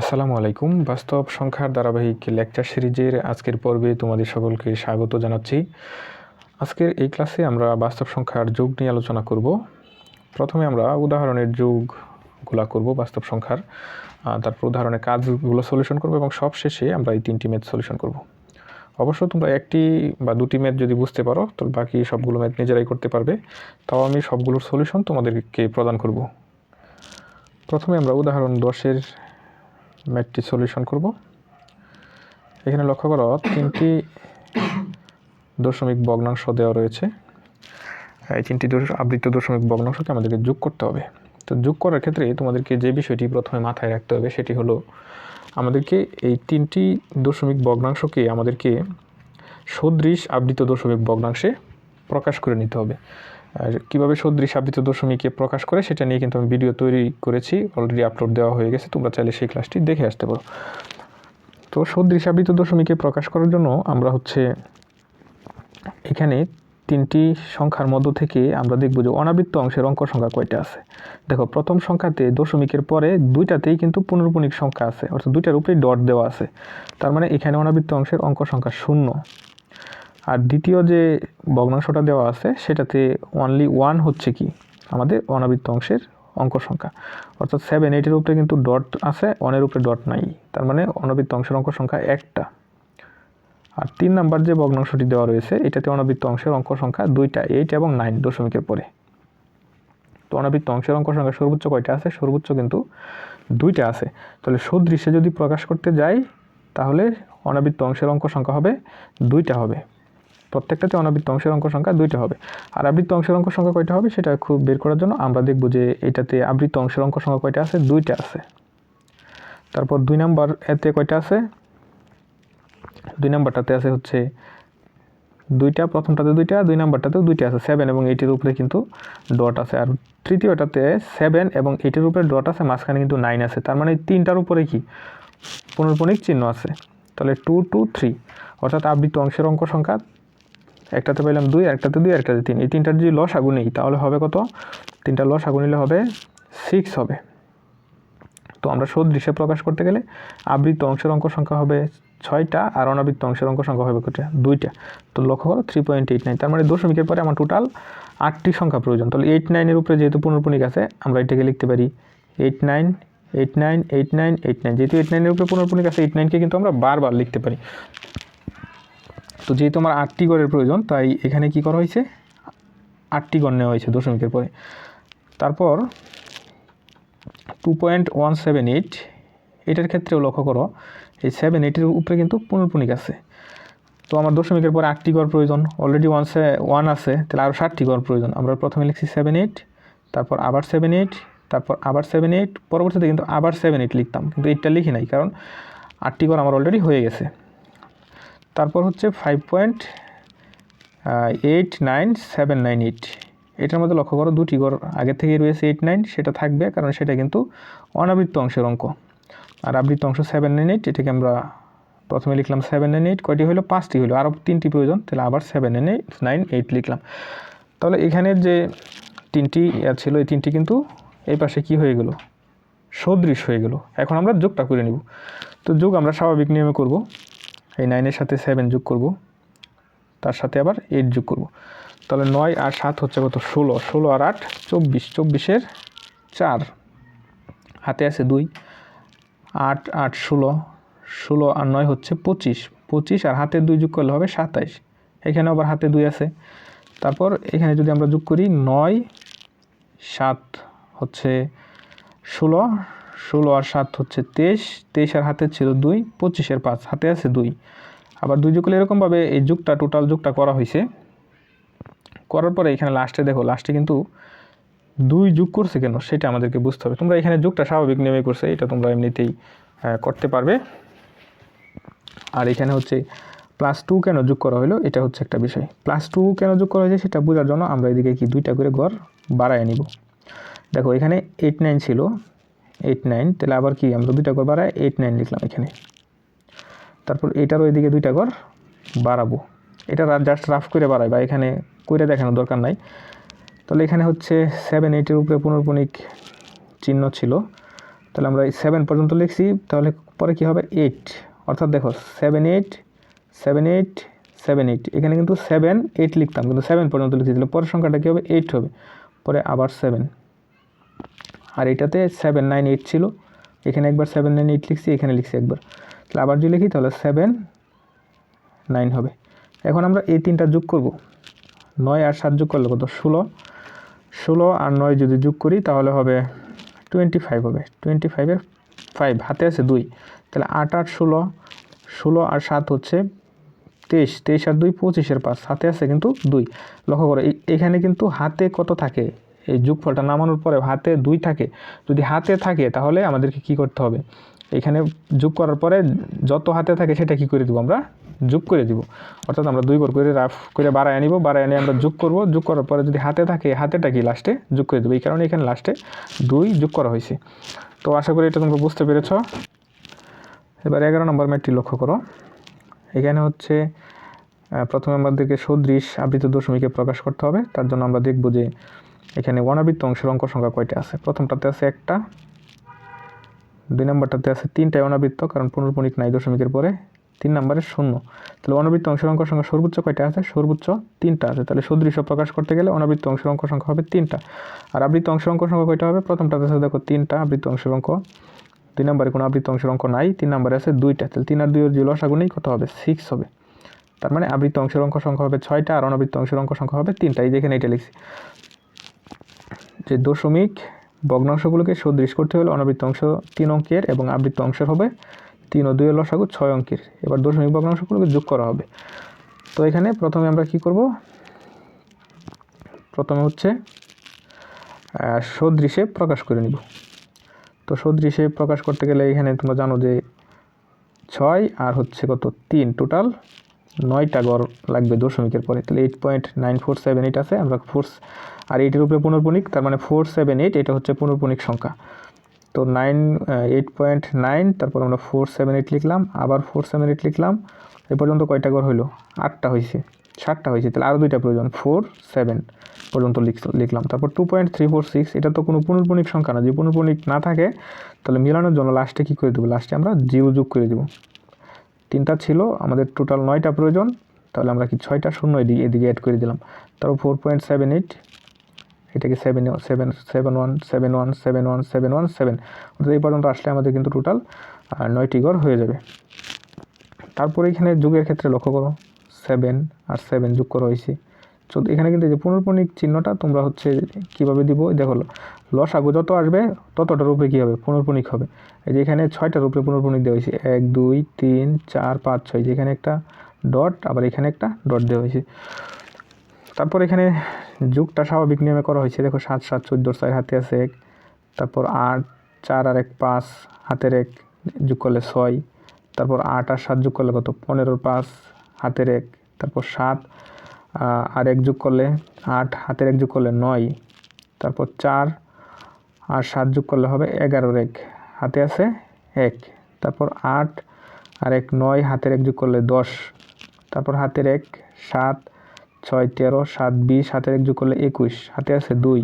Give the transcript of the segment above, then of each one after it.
আসসালামু আলাইকুম। বাস্তব সংখ্যার ধারাবাহিক লেকচার সিরিজের আজকের পর্বে তোমাদের সকলকে স্বাগত জানাচ্ছি। আজকের এই ক্লাসে আমরা বাস্তব সংখ্যার যোগ নিয়ে আলোচনা করব। প্রথমে আমরা উদাহরণের যোগগুলা করব বাস্তব সংখ্যার। তারপর উদাহরণের কাজগুলো সলিউশন করব এবং সব শেষে আমরা এই তিনটি ম্যাথ সলিউশন করব। অবশ্য তোমরা একটি বা দুটি ম্যাথ যদি বুঝতে পারো, তো বাকি সবগুলো ম্যাথ নিজেরাই করতে পারবে। তাও আমি সবগুলোর সলিউশন তোমাদেরকে প্রদান করব। প্রথমে আমরা উদাহরণ দশের ম্যাথটি সলিউশন করব। এখানে লক্ষ্য করো, তিনটি দশমিক ভগ্নাংশ দেওয়া রয়েছে। এই তিনটি আবৃত দশমিক ভগ্নাংশকে আমাদেরকে যোগ করতে হবে। তো যোগ করার ক্ষেত্রে তোমাদেরকে যে বিষয়টি প্রথমে মাথায় রাখতে হবে, সেটি হলো আমাদেরকে এই তিনটি দশমিক ভগ্নাংশকে আমাদেরকে সদৃশ আবৃত দশমিক ভগ্নাংশে প্রকাশ করে নিতে হবে। আর কীভাবে সদৃশ আবৃত দশমিকে প্রকাশ করে সেটা নিয়ে কিন্তু আমি ভিডিও তৈরি করেছি অলরেডি আপলোড দেওয়া হয়ে গেছে, তোমরা চাইলে সেই ক্লাসটি দেখে আসতে পারো। তো সদৃশ আবৃত দশমিকে প্রকাশ করার জন্য আমরা হচ্ছে এখানে তিনটি সংখ্যার মধ্য থেকে আমরা দেখব যে অনাবৃত্ত অংশের অঙ্ক সংখ্যা কয়টা আছে। দেখো, প্রথম সংখ্যাতে দশমিকের পরে দুইটাতেই কিন্তু পুনরুপনিক সংখ্যা আছে, অর্থাৎ দুইটার উপরেই ডট দেওয়া আছে। তার মানে এখানে অনাবৃত্ত অংশের অঙ্ক সংখ্যা শূন্য। আর দ্বিতীয় যে ভগ্নাংশটা দেওয়া আছে, সেটাতে অনলি ওয়ান হচ্ছে কি? আমাদের অনাবৃত্ত অংশের অঙ্ক সংখ্যা। অর্থাৎ সেভেন এইটের উপরে কিন্তু ডট আছে ওয়ানের উপরে ডট নাই। তার মানে অনাবৃত্ত অংশের অঙ্ক সংখ্যা একটা। আর তিন নাম্বার যে ভগ্নাংশটি দেওয়া রয়েছে, এটাতে অনাবৃত্ত অংশের অঙ্ক সংখ্যা দুইটা এইট এবং নাইন দশমিকের পরে। তো অনাবৃত্ত অংশের অঙ্ক সংখ্যা সর্বোচ্চ কয়টা আছে? সর্বোচ্চ কিন্তু দুইটা আছে। তাহলে সদৃশ্যে যদি প্রকাশ করতে যাই, তাহলে অনাবৃত্ত অংশের অঙ্ক সংখ্যা হবে, দুইটা হবে। প্রত্যেকটাতে অনাবৃত্ত অংশের অঙ্ক সংখ্যা দুইটা হবে। আর আবৃত্ত অংশের অঙ্ক সংখ্যা কয়টা হবে সেটা খুব বের করার জন্য আমরা দেখব যে এটাতে আবৃত্ত অংশের অঙ্ক সংখ্যা কয়টা আছে? দুইটা আছে। তারপর দুই নাম্বার এতে কয়টা আছে? দুই নাম্বারটাতে আছে হচ্ছে দুইটা, প্রথমটাতে দুইটা, দুই নাম্বারটাতেও দুইটা আছে সেভেন এবং এইটের উপরে কিন্তু ডট আছে। আর তৃতীয়টাতে সেভেন এবং এইটের উপরে ডট আছে, মাঝখানে কিন্তু নাইন আছে। তার মানে তিনটার উপরে কি? পুনর্পণিক চিহ্ন আছে। তাহলে টু টু থ্রি অর্থাৎ আবৃত্ত অংশের অঙ্ক সংখ্যা একটাতে পেলাম দুই, একটাতে দুই, একটাতে তিন। এই তিনটার যদি লস আগুন নেই, তাহলে হবে কত? তিনটা লস আগুন নিলে হবে সিক্স হবে। তো আমরা সদৃশ্যে প্রকাশ করতে গেলে আবৃত্ত অংশের অঙ্ক সংখ্যা হবে ছয়টা আর অনাবৃত্ত অংশের অঙ্ক সংখ্যা হবে কটা দুইটা। তো লক্ষ্য করো থ্রি পয়েন্ট এইট নাইন তার মানে দশমিকের পরে আমার টোটাল আটটি সংখ্যা প্রয়োজন। তাহলে এইট নাইনের উপরে যেহেতু পুনর্পণিক আছে, আমরা এটাকে লিখতে পারি eight nine eight nine eight nine eight nine যেহেতু এইট নাইনের উপরে পুনর্পণিক আছে এইট নাইনকে কিন্তু আমরা বারবার লিখতে পারি। তো যেহেতু আমার আটটি গড়ের প্রয়োজন, তাই এখানে কি করা হয়েছে? আটটি গড় নেওয়া হয়েছে দশমিকের পরে। তারপর two point one seven eight এটার ক্ষেত্রেও লক্ষ্য করো, এই সেভেন এইটের উপরে কিন্তু পুনর্পণিক আছে। তো আমার দশমিকের পরে আটটি গড় প্রয়োজন অলরেডি ওয়ান সে ওয়ান আছে, তাহলে আরও ষাটটি গড় প্রয়োজন। আমরা প্রথমে লিখছি সেভেন এইট তারপর আবার সেভেন এইট তারপর আবার সেভেন এইট পরবর্তীতে কিন্তু আবার সেভেন এইট লিখতাম, কিন্তু এইটটা লিখি নাই, কারণ আটটি গড় আমার অলরেডি হয়ে গেছে। তারপর হচ্ছে five point eight nine seven nine eight এটার মধ্যে লক্ষ্য করো, দুটি গড় আগে থেকেই রয়েছে এইট নাইন সেটা থাকবে, কারণ সেটা কিন্তু অনাবৃত্ত অংশের অঙ্ক। আর আবৃত্ত অংশ সেভেন নাইন এইট এটাকে আমরা প্রথমে লিখলাম সেভেন নাইন এইট কয়টি হলো? পাঁচটি হলো। আরও তিনটি প্রয়োজন, তাহলে আবার seven nine eight nine eight লিখলাম। তাহলে এখানের যে তিনটি ছিল, এই তিনটি কিন্তু এই পাশে কি হয়ে গেল? সদৃশ হয়ে গেল। এখন আমরা যোগটা করে নিব। তো যোগ আমরা স্বাভাবিক নিয়মে করব। এই নাইনের সাথে সেভেন যোগ করব। তার সাথে আবার এইট যোগ করব। তাহলে নয় আর সাত হচ্ছে কত? ষোলো। ষোলো আর আট, চব্বিশ। চব্বিশের চার। হাতে আছে দুই। আট আট, ষোলো। ষোলো আর নয় হচ্ছে পঁচিশ। পঁচিশ আর হাতে দুই যোগ করলে হবে সাতাইশ। এখানে আবার হাতে দুই আছে। তারপর এখানে যদি আমরা যোগ করি, নয়, সাত হচ্ছে ষোলো ষোলো আর সাত হচ্ছে তেইশ তেইশ আর হাতে ছিল দুই পঁচিশের পাঁচ, হাতে আছে দুই। আবার দুই যোগ করলে এরকমভাবে এই যুগটা টোটাল যুগটা করা হয়েছে। করার পরে এখানে লাস্টে দেখো লাস্টে কিন্তু দুই যুগ করছে কেন, সেটা আমাদেরকে বুঝতে হবে। তোমরা এখানে যুগটা স্বাভাবিক নেমে করছে, এটা তোমরা এমনিতেই করতে পারবে। আর এখানে হচ্ছে প্লাস টু কেন যোগ করা হলো, এটা হচ্ছে একটা বিষয়। প্লাস টু কেন যোগ করা হয়েছে, সেটা বোঝার জন্য আমরা এদিকে কি দুইটা করে ঘর বাড়ায় নিব। দেখো, এখানে এইট নাইন ছিল এইট নাইন তাহলে আবার কি? আমরা দুইটা ঘর বাড়ায় এইট নাইন লিখলাম এখানে। তারপর এটারও এদিকে দুইটা ঘর বাড়াবো। এটা জাস্ট রাফ করে বাড়াই বা এখানে করে দেখানোর দরকার নাই। তাহলে এখানে হচ্ছে সেভেন এইটের উপরে পুনর্পণিক চিহ্ন ছিল। তাহলে আমরা এই সেভেন পর্যন্ত লিখছি, তাহলে পরে কি হবে? এইট অর্থাৎ দেখো seven eight seven eight seven eight এখানে কিন্তু সেভেন এইট লিখতাম, কিন্তু সেভেন পর্যন্ত লিখছি, তাহলে পরের সংখ্যাটা কী হবে? এইট হবে। পরে আবার সেভেন আর এটাতে সেভেন নাইন এইট ছিল। এখানে একবার সেভেন নাইন এইট লিখছি, এখানে লিখছি একবার। তাহলে আবার যদি লিখি, তাহলে সেভেন নাইন হবে। এখন আমরা এই তিনটা যোগ করব। নয় আর সাত যোগ করলে কত? ষোলো। ষোলো আর নয় যদি যোগ করি, তাহলে হবে টোয়েন্টি ফাইভ হবে। টোয়েন্টি ফাইভের ফাইভ হাতে আছে দুই। তাহলে আট আট ষোলো ষোলো আর সাত হচ্ছে তেইশ। তেইশ আর দুই, পঁচিশের পাঁচ। হাতে আছে কিন্তু দুই। লক্ষ্য করো এখানে কিন্তু হাতে কত থাকে? এই যোগফলটা নামানোর পরে হাতে দুই থাকে, যদি হাতে থাকে তাহলে আমাদেরকে কি করতে হবে? এখানে যোগ করার পরে যত হাতে থাকে সেটা কি করে দেবো আমরা? যোগ করে দিব। অর্থাৎ আমরা দুই করে রাফ করে বাড়ায় নিব বাড়ায় নিয়ে আমরা যোগ করব। যোগ করার পরে যদি হাতে থাকে, হাতেটা কি লাস্টে যোগ করে দেবো। এই কারণে এখানে লাস্টে দুই যোগ করা হয়েছে। তো আশা করি এটা তোমরা বুঝতে পেরেছ। এবার এগারো নম্বর ম্যাটটি লক্ষ্য করো। এখানে হচ্ছে প্রথমে আমাদেরকে সদৃশ আবৃত দশমিকে প্রকাশ করতে হবে। তার জন্য আমরা দেখব যে এখানে অনাবৃত্ত অংশের অঙ্ক সংখ্যা কয়টা আছে? প্রথমটাতে আছে একটা, দুই নম্বরটাতে আছে তিনটায় অনাবৃত্ত কারণ পুনর্পণিক নাই দশমিকের পরে তিন নম্বরে শূন্য। তাহলে অনাবৃত্ত অংশের অঙ্ক সংখ্যা সর্বোচ্চ কয়টা আছে? সর্বোচ্চ তিনটা আছে। তাহলে সদৃশ প্রকাশ করতে গেলে অনাবৃত্ত অংশের অঙ্ক সংখ্যা হবে তিনটা। আর আবৃত্ত অংশের অঙ্ক সংখ্যা কয়টা হবে? প্রথমটাতে আছে দেখো তিনটা আবৃত্ত অংশের অঙ্ক দুই নম্বরে কোনো আবৃত্ত অংশের অঙ্ক নাই, তিন নম্বরে আছে দুইটা। তাহলে তিন আর দুই যে লসাগু নেই, কত হবে? সিক্স হবে। তার মানে আবৃত্ত অংশের অঙ্ক সংখ্যা হবে ছয়টা, আর অনাবৃত্ত অংশের অঙ্ক সংখ্যা হবে তিনটা। এই যেখানে এটা লিখছি। যে দশমিক ভগ্নাংশগুলোকে সদৃশ করতে হলে অনাবৃত্ত অংশ তিন অঙ্কের এবং আবৃত্ত অংশের হবে তিন ও দুই লসাগু ছয় অঙ্কের। এবার দশমিক ভগ্নাংশগুলোকে যোগ করা হবে। তো এখানে প্রথমে আমরা কি করব? প্রথমে হচ্ছে সদৃশে প্রকাশ করে নিব। তো সদৃশে প্রকাশ করতে গেলে এখানে তোমরা জানো যে ছয় আর হচ্ছে কত? তিন। টোটাল নয়টা গড় লাগবে দশমিকের পরে। তাহলে eight point nine four seven eight আছে। আমরা ফোর আর এইটের উপরে পুনর্পণিক তার মানে ফোর সেভেন এইট এটা হচ্ছে পুনর্পণিক সংখ্যা। তো নাইন এইট পয়েন্ট নাইন তারপর আমরা ফোর সেভেন এইট লিখলাম, আবার ফোর সেভেন এইট লিখলাম, এ পর্যন্ত কয়টা ঘর হইল? আটটা হয়েছে সাতটা হয়েছে তাহলে আরও দুইটা প্রয়োজন ফোর সেভেন পর্যন্ত লিখ- লিখলাম। তারপর two point three four six এটা তো কোনো পুনর্পণিক সংখ্যা না, যদি পুনর্পণিক না থাকে, তাহলে মেলানোর জন্য লাস্টে কী করে দেবো? লাস্টে আমরা জিরো যোগ করে দেবো। তিনটা ছিল, আমাদের টোটাল নয়টা প্রয়োজন, তাহলে আমরা কি ছয়টা শূন্য এদিকে এদিকে অ্যাড করে দিলাম। তারপর ফোর পয়েন্ট সেভেন এইট এটাকে seven seven seven one seven one seven one seven one seven অর্থাৎ এই পর্যন্ত আসলে আমাদের কিন্তু টোটাল নয়টি ঘর হয়ে যাবে। তারপরে এখানে যুগের ক্ষেত্রে লক্ষ্য করো সেভেন আর সেভেন যোগ করা হয়েছে। চোদ্দ এখানে কিন্তু যে পুনর্পণিক চিহ্নটা তোমরা হচ্ছে কীভাবে দিব দেখো লসাগু যত আসবে ততটার উপরে কী হবে? পুনর্পণিক হবে। এই যে এখানে ছয়টার উপরে পুনর্পণিক দেওয়া হয়েছে। এক, দুই, তিন, চার, পাঁচ, ছয়। যেখানে একটা ডট আবার এখানে একটা ডট দেওয়া হয়েছে। তারপর এখানে যুগটা স্বাভাবিক নিয়মে করা হয়েছে। দেখো, সাত সাত চোদ্দোর চার হাতে আছে এক। তারপর আট, চার আর এক, পাঁচ, হাতের এক, যোগ করলে ছয়। তারপর আট আর সাত যোগ করলে কত? পনেরো, পাঁচ, হাতের এক। তারপর সাত আর এক যোগ করলে আট, হাতের এক যোগ করলে নয়। তারপর চার আর সাত যোগ করলে হবে এগারোর এক। হাতে আছে এক। তারপর আট আর এক, নয়, হাতের এক যোগ করলে দশ। তারপর হাতের এক, সাত ছয়, তেরো, সাত, বিশ, হাতের এক যোগ করলে একুশ, হাতে আছে দুই,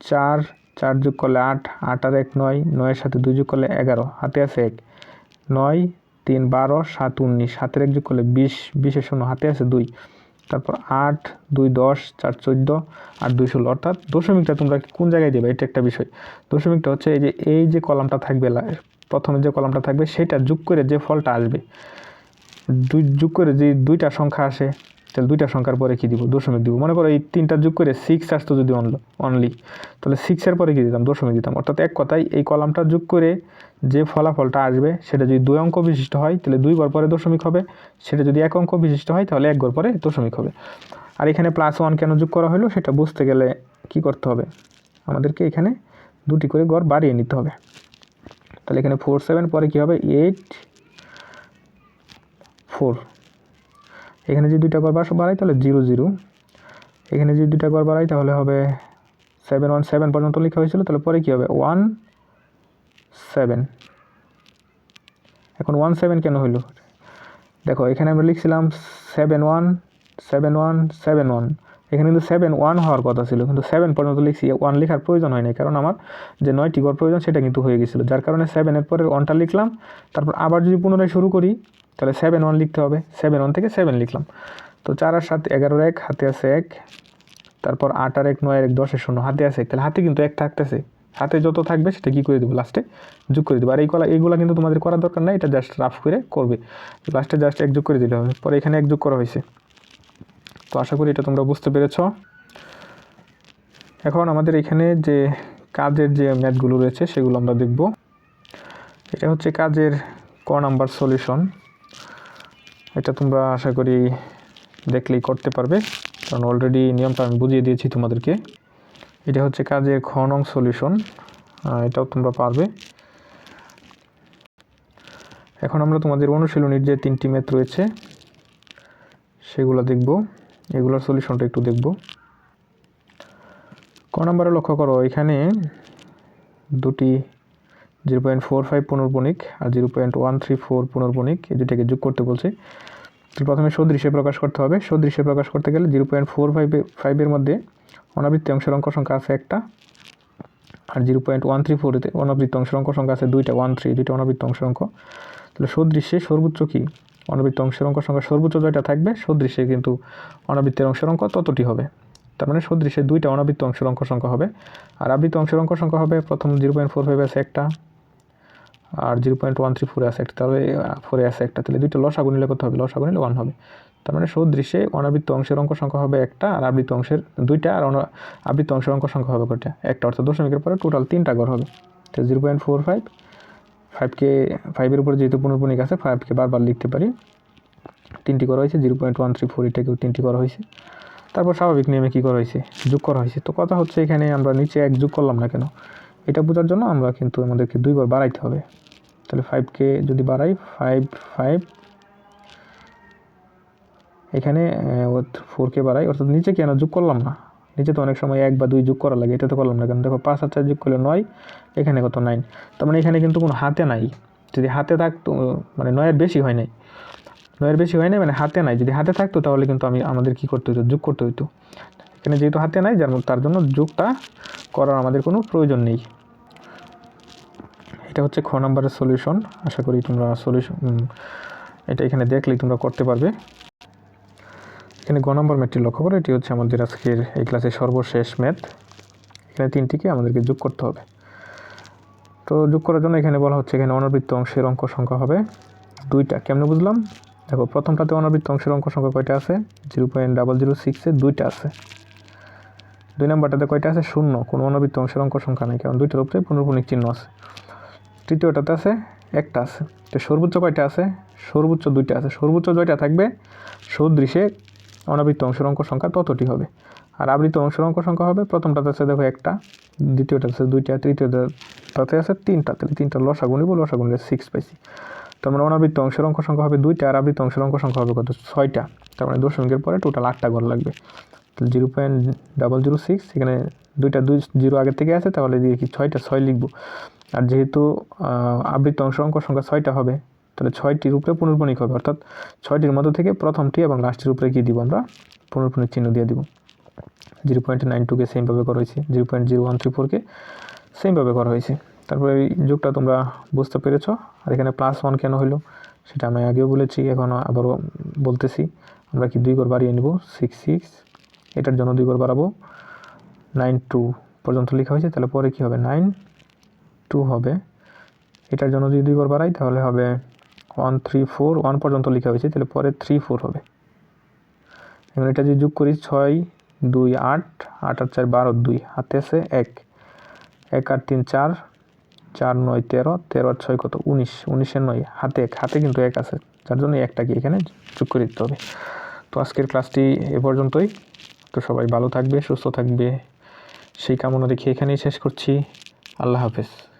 চার চার যোগ করলে আট আট আর এক নয়, নয়ের সাথে দুই যোগ করলে এগারো, হাতে আছে এক, নয়, তিন, বারো, সাত, উনিশ, হাতের এক যোগ করলে বিশ, বিশের শূন্য, হাতে আছে দুই, তারপর আট, দুই, দশ, চার, চোদ্দ আর দুই, ষোলো, অর্থাৎ দশমিকটা তোমরা কোন জায়গায় দেবে? এটা একটা বিষয়। দশমিকটা হচ্ছে এই যে এই যে কলামটা থাকবে প্রথমে যে কলামটা থাকবে সেটা যোগ করে যে ফলটা আসবে, দুই, যোগ করে যে দুইটা সংখ্যা আসে তাহলে দুইটা সংখ্যার পরে কী দিব? দশমিক দিব। মনে করো এই তিনটা যোগ করে সিক্স আসতো যদি অনলি অনলি তাহলে সিক্সের পরে কী দিতাম? দশমিক দিতাম। অর্থাৎ এক কথায় এই কলামটা যোগ করে যে ফলাফলটা আসবে, সেটা যদি দুই অঙ্ক বিশিষ্ট হয়, তাহলে দুই ঘর পরে দশমিক হবে। সেটা যদি এক অঙ্ক বিশিষ্ট হয়, তাহলে এক ঘর পরে দশমিক হবে। আর এখানে প্লাস ওয়ান কেন যোগ করা হলো, সেটা বুঝতে গেলে কি করতে হবে? আমাদেরকে এখানে দুটি করে গড় বাড়িয়ে নিতে হবে। তাহলে এখানে ফোর সেভেন পরে কী হবে? এইট ফোর এখানে যদি দুইটা ঘর বাড়াই, তাহলে জিরো জিরো। এখানে যদি দুইটা ঘর বাড়াই, তাহলে হবে সেভেন ওয়ান সেভেন পর্যন্ত লেখা হয়েছিল, তাহলে পরে কী হবে? ওয়ান সেভেন এখন ওয়ান সেভেন কেন হইল? দেখো, এখানে আমরা লিখছিলাম seven one seven one seven one এখানে কিন্তু সেভেন ওয়ান হওয়ার কথা ছিল, কিন্তু সেভেন পর্যন্ত লিখছি ওয়ান লেখার প্রয়োজন হয়নি, কারণ আমার যে নয়টি ঘর প্রয়োজন, সেটা কিন্তু হয়ে গেছিল। যার কারণে সেভেনের পরে ওয়ানটা লিখলাম, তারপর আবার যদি পুনরায় শুরু করি তাহলে সেভেন ওয়ান লিখতে হবে। সেভেন ওয়ান থেকে সেভেন লিখলাম। তো চার আর সাত এগারোর এক, হাতে আছে এক। তারপর আট আর এক, নয় এক দশের শূন্য, হাতে আছে এক। তাহলে হাতে কিন্তু এক থাকতেছে। হাতে যত থাকবে সেটা কী করে দেবো? লাস্টে যোগ করে দেবো। আর এই কলা এইগুলো কিন্তু তোমাদের করার দরকার নাই, এটা জাস্ট রাফ করে করবে। লাস্টে জাস্ট এক যোগ করে দিতে হবে। পরে এখানে এক যোগ করা হয়েছে। তো আশা করি এটা তোমরা বুঝতে পেরেছ। এখন আমাদের এখানে যে কাজের যে ম্যাথগুলো রয়েছে, সেগুলো আমরা দেখব। এটা হচ্ছে কাজের ক নাম্বার সলিউশন এটা তোমরা আশা করি দেখলেই করতে পারবে। কারণ অলরেডি নিয়মটা আমি বুঝিয়ে দিয়েছি তোমাদেরকে। এটা হচ্ছে কাজের খ নং সলিউশন এটাও তোমরা পারবে। এখন আমরা তোমাদের অনুশীলনীর যে তিনটি ম্যাথ রয়েছে, সেগুলো দেখব। এগুলোর সলিউশনটা একটু দেখব। ক নম্বরে লক্ষ্য করো, এখানে দুটি জিরো পয়েন্ট ফোর ফাইভ পুনর্বণিক আর zero point one three four পুনর্বণিক, এই দুটাকে যোগ করতে বলছে। প্রথমে সদৃশে প্রকাশ করতে হবে। সদৃশে প্রকাশ করতে গেলে জিরো পয়েন্ট ফোর ফাইভে ফাইভের মধ্যে অনাবৃত্তি অংশের অঙ্ক সংখ্যা আছে একটা আর জিরো পয়েন্ট ওয়ান থ্রি ফোরতে অনাবৃত্ত অংশের অঙ্ক সংখ্যা আছে দুইটা ওয়ান থ্রি দুইটা অনাবৃত্ত অংশের অঙ্ক। তাহলে সদৃশ্যে সর্বোচ্চ কী? অনাবৃত্ত অংশের অঙ্ক সংখ্যা সর্বোচ্চ যেটা থাকবে সদৃশ্যে কিন্তু অনাবৃত্তের অংশের অঙ্ক ততটি হবে। তার মানে সদৃশ্যে দুইটা অনাবৃত্ত অংশের অঙ্ক সংখ্যা হবে। আর আবৃত্ত অংশের অঙ্ক সংখ্যা হবে, প্রথম জিরো পয়েন্ট ফোর ফাইভ আছে একটা আর জিরো পয়েন্ট ওয়ান থ্রি ফোরে আছে একটা তাহলে ফোরে আছে একটা তাহলে দুইটা লসাগু নিলে কত হবে? লসাগু নিলে ওয়ান হবে। তার মানে সদৃশ্যে অনাবৃত্ত অংশের অঙ্ক সংখ্যা হবে একটা, আর আবৃত্ত অংশের দুইটা, আর আবৃত্ত অংশের অঙ্ক সংখ্যা হবে কয়টা? একটা, অর্থাৎ দশমিকের পরে টোটাল তিনটা ঘর হবে। তো zero point four five five ফাইভের উপরে যেহেতু পুনর্পণিক আছে ফাইভকে বারবার লিখতে পারি। তিনটি করা হয়েছে zero point one three four এটাকেও তিনটি করা হয়েছে। তারপর স্বাভাবিক নিয়মে কী করা হয়েছে? যোগ করা হয়েছে। তো কথা হচ্ছে এখানে আমরা নিচে এক যোগ করলাম না কেন? এটা বোঝার জন্য আমরা কিন্তু আমাদেরকে দুইবার বাড়াইতে হবে। তাহলে ফাইভকে যদি বাড়াই ফাইভ ফাইভ এখানে ফোরকে বাড়াই, অর্থাৎ নিচে কেন যোগ করলাম না? নিচে তো অনেক সময় এক বা দুই যোগ করা লাগে এটা তো করলাম না কেন দেখো পাঁচ আর চার যোগ করলে নয়, এখানে কত নাইন তার মানে এখানে কিন্তু কোনো হাতে নাই। যদি হাতে থাকতো মানে নয়ের বেশি হয় নাই। নয়ের বেশি হয় নাই মানে হাতে নাই। যদি হাতে থাকতো তাহলে কিন্তু আমি, আমাদের কি করতে হতো যোগ করতে হতো এখানে যেহেতু হাতে নাই, যার তার জন্য যোগটা করার আমাদের কোনো প্রয়োজন নেই। এটা হচ্ছে খ নাম্বারের সলিউশন আশা করি তোমরা সলিউশন এটা এখানে দেখলেই তোমরা করতে পারবে। এখানে গ নম্বর ম্যাথটি লক্ষ্য করো। এটি হচ্ছে আমাদের আজকের এই ক্লাসের সর্বশেষ ম্যাথ। এখানে তিনটিকে আমাদেরকে যোগ করতে হবে। তো যোগ করার জন্য এখানে বলা হচ্ছে এখানে অনাবৃত্ত অংশের অঙ্ক সংখ্যা হবে দুইটা। কেমনে বুঝলাম? দেখো, প্রথমটাতে অনাবৃত্ত অংশের অঙ্ক সংখ্যা কয়টা আছে? জিরো পয়েন্ট ডাবল জিরো সিক্সে দুইটা আছে। দুই নম্বরটাতে কয়টা আছে? শূন্য। কোনো অনাবৃত্ত অংশের অঙ্ক সংখ্যা নেই, কারণ দুইটার উপরে পুনর্পণিক চিহ্ন আছে। তৃতীয়টাতে আছে একটা আছে। তো সর্বোচ্চ কয়টা আছে? সর্বোচ্চ দুইটা আছে। সর্বোচ্চ জয়টা থাকবে সদৃশে অনাবৃত্ত অংশের অঙ্ক সংখ্যা ততটি হবে। আর আবৃত্ত অংশের অঙ্ক সংখ্যা হবে প্রথমটাতে আছে দেখো একটা, দ্বিতীয়টাতে আছে দুইটা, তৃতীয়টাতে আছে তিনটা। তাহলে তিনটা লসাগু নিব, লসাগু নিলে সিক্স পাইছি। তার মানে অনাবৃত্ত অংশের অঙ্ক সংখ্যা হবে দুইটা আর আবৃত্ত অংশের অঙ্ক সংখ্যা হবে কত? ছয়টা। তার মানে দশমিকের পরে টোটাল আটটা ঘর লাগবে। তাহলে zero point double zero six এখানে দুইটা দুই জিরো আগের থেকে আছে, তাহলে দিয়ে কি ছয়টা ছয় লিখব? আর যেহেতু আবৃত্ত অংশ অঙ্ক সংখ্যা ছয়টা হবে, তাহলে ছয়টির উপরে পুনর্পণিক হবে। অর্থাৎ ছয়টির মধ্যে থেকে প্রথমটি এবং লাস্টের উপরে কী দিব আমরা? পুনর্পণিক চিহ্ন দিয়ে দিব। জিরো পয়েন্ট নাইন টুকে সেমভাবে করা হয়েছে zero point zero one three ফোরকে সেমভাবে করা হয়েছে। তারপরে এই যোগটা তোমরা বুঝতে পেরেছ, আর এখানে প্লাস ওয়ান কেন হলো, সেটা আমি আগেও বলেছি, এখন আবারও বলতেছি। আমরা কি দুই ঘর বাড়িয়ে নেব? সিক্স সিক্স এটার জন্য দুই ঘর বাড়াবো। নাইন টু পর্যন্ত লেখা হয়েছে, তাহলে পরে কী হবে? নাইন টু হবে। এটার জন্য যদি দুই ঘর বাড়াই, তাহলে হবে ওয়ান থ্রি ফোর ওয়ান পর্যন্ত লেখা হয়েছে, তাহলে পরে থ্রি ফোর হবে। এবং এটা যদি যোগ করি, ছয় দুই আট আট আর চার বারো দুই, হাতে আছে এক। এক আট তিন চার চার নয় তেরো তেরো আর ছয় কত? উনিশ, উনিশের নয়, হাতে এক, হাতে কিন্তু এক আছে। যার জন্য একটাকে এখানে যোগ করে দিতে হবে। তো আজকের ক্লাসটি এ পর্যন্তই। তো সবাই ভালো থাকবে, সুস্থ থাকবে। সেই কামনা রেখে এখানেই শেষ করছি। আল্লাহ হাফেজ।